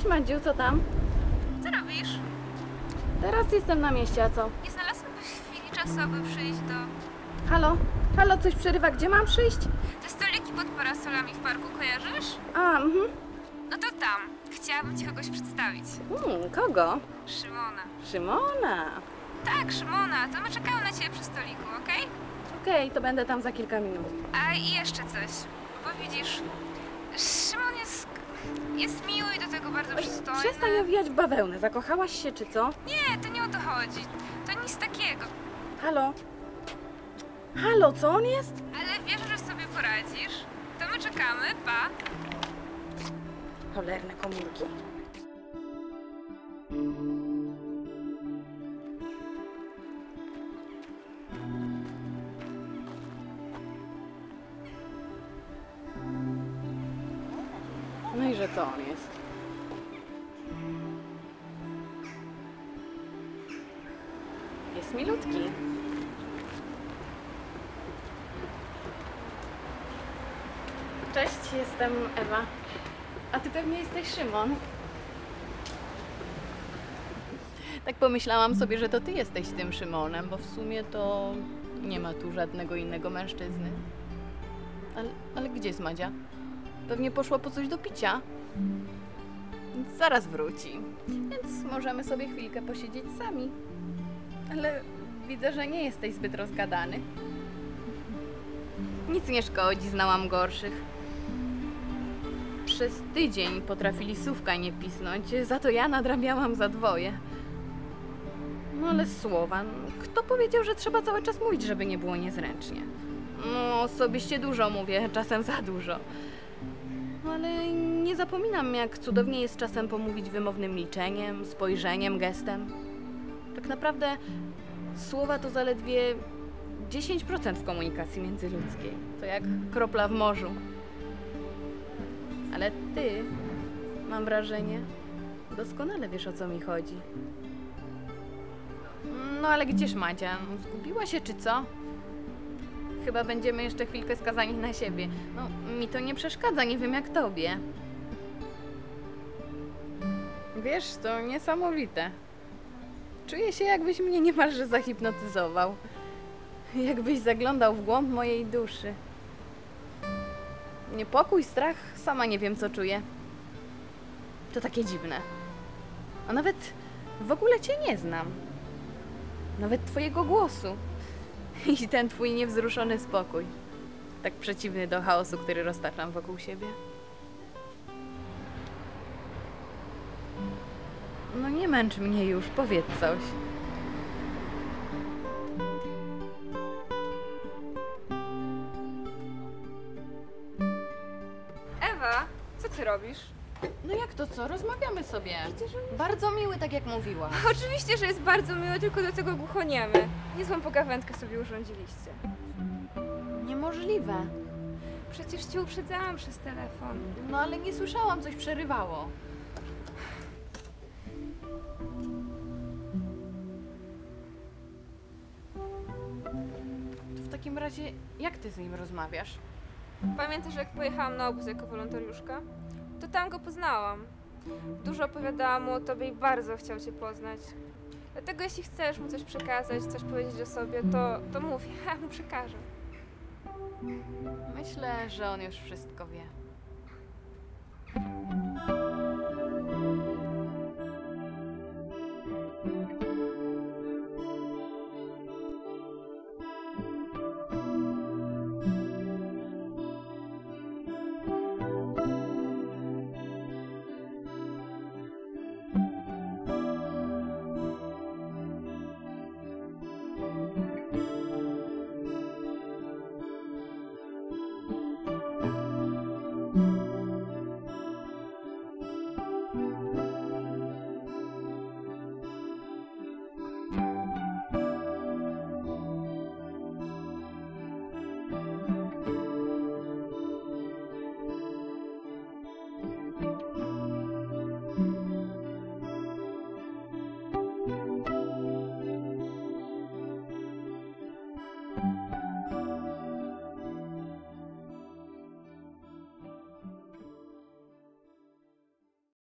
Cześć Madziu, co tam? Co robisz? Teraz jestem na mieście, a co? Nie znalazłabyś chwili czasu, aby przyjść do... Halo? Halo, coś przerywa, gdzie mam przyjść? Te stoliki pod parasolami w parku kojarzysz? A, mhm. No to tam. Chciałabym ci kogoś przedstawić. Hmm, kogo? Szymona. Szymona. Tak, Szymona, to my czekamy na ciebie przy stoliku, okej? Okej, to będę tam za kilka minut. A i jeszcze coś. Bo widzisz, jest... miły i do tego bardzo Oj, przystojny. przestań owijać w bawełnę, zakochałaś się czy co? Nie, to nie o to chodzi. To nic takiego. Halo? Halo, co on jest? Ale wiesz, że sobie poradzisz. To my czekamy, pa. Cholerne komórki. Co on jest? Jest milutki. Cześć, jestem Ewa. A ty pewnie jesteś Szymon. Tak pomyślałam sobie, że to ty jesteś tym Szymonem, bo w sumie to nie ma tu żadnego innego mężczyzny. Ale, ale gdzie jest Madzia? Pewnie poszła po coś do picia. Zaraz wróci, więc możemy sobie chwilkę posiedzieć sami. Ale widzę, że nie jesteś zbyt rozgadany. Nic nie szkodzi, znałam gorszych. Przez tydzień potrafili słówka nie pisnąć, za to ja nadrabiałam za dwoje. No ale słowa, kto powiedział, że trzeba cały czas mówić, żeby nie było niezręcznie? No, osobiście dużo mówię, czasem za dużo. No nie zapominam, jak cudownie jest czasem pomówić wymownym liczeniem, spojrzeniem, gestem. Tak naprawdę słowa to zaledwie 10% w komunikacji międzyludzkiej. To jak kropla w morzu. Ale ty, mam wrażenie, doskonale wiesz o co mi chodzi. No ale gdzież Madzia? Zgubiła się czy co? Chyba będziemy jeszcze chwilkę skazani na siebie. No, mi to nie przeszkadza, nie wiem jak tobie. Wiesz, to niesamowite. Czuję się, jakbyś mnie niemalże zahipnotyzował. Jakbyś zaglądał w głąb mojej duszy. Niepokój, strach, sama nie wiem co czuję. To takie dziwne. A nawet w ogóle cię nie znam. Nawet twojego głosu. I ten twój niewzruszony spokój. Tak przeciwny do chaosu, który roztaczam wokół siebie. No nie męcz mnie już, powiedz coś. Ewa, co ty robisz? No jak to co? Rozmawiamy sobie. Bardzo miły, tak jak mówiła. Oczywiście, że jest bardzo miły, tylko do tego głuchoniemy. Niezłą pogawędkę sobie urządziliście. Niemożliwe. Przecież cię uprzedzałam przez telefon. No ale nie słyszałam, coś przerywało. To w takim razie, jak ty z nim rozmawiasz? Pamiętasz, jak pojechałam na obóz jako wolontariuszka? To tam go poznałam. Dużo opowiadałam mu o tobie i bardzo chciał cię poznać. Dlatego jeśli chcesz mu coś przekazać, coś powiedzieć o sobie, to, to mów, ja mu przekażę. Myślę, że on już wszystko wie.